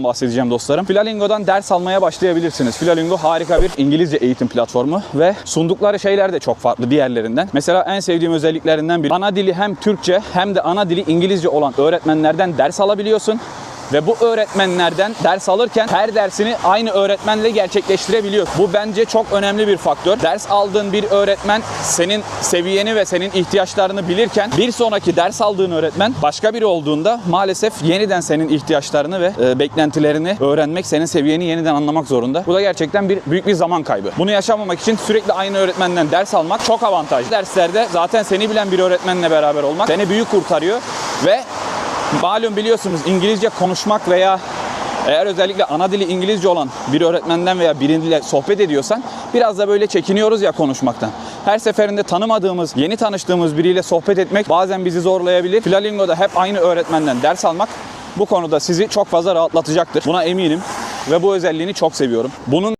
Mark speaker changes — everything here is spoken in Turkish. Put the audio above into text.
Speaker 1: bahsedeceğim dostlarım. Flamingo'dan ders almaya başlayabilirsiniz. Flamingo harika bir İngilizce eğitim platformu ve sundukları şeyler de çok farklı diğerlerinden. Mesela en sevdiğim özelliklerinden biri ana dili hem Türkçe hem de ana dili İngilizce olan öğretmenlerden ders alabiliyorsun. Ve bu öğretmenlerden ders alırken her dersini aynı öğretmenle gerçekleştirebiliyor. Bu bence çok önemli bir faktör. Ders aldığın bir öğretmen senin seviyeni ve senin ihtiyaçlarını bilirken bir sonraki ders aldığın öğretmen başka biri olduğunda maalesef yeniden senin ihtiyaçlarını ve e, beklentilerini öğrenmek, senin seviyeni yeniden anlamak zorunda. Bu da gerçekten bir büyük bir zaman kaybı. Bunu yaşamamak için sürekli aynı öğretmenden ders almak çok avantajlı. Derslerde zaten seni bilen bir öğretmenle beraber olmak seni büyük kurtarıyor ve Malum biliyorsunuz İngilizce konuşmak veya eğer özellikle ana dili İngilizce olan bir öğretmenden veya biriyle sohbet ediyorsan biraz da böyle çekiniyoruz ya konuşmaktan. Her seferinde tanımadığımız, yeni tanıştığımız biriyle sohbet etmek bazen bizi zorlayabilir. Flamingo'da hep aynı öğretmenden ders almak bu konuda sizi çok fazla rahatlatacaktır. Buna eminim ve bu özelliğini çok seviyorum. Bunun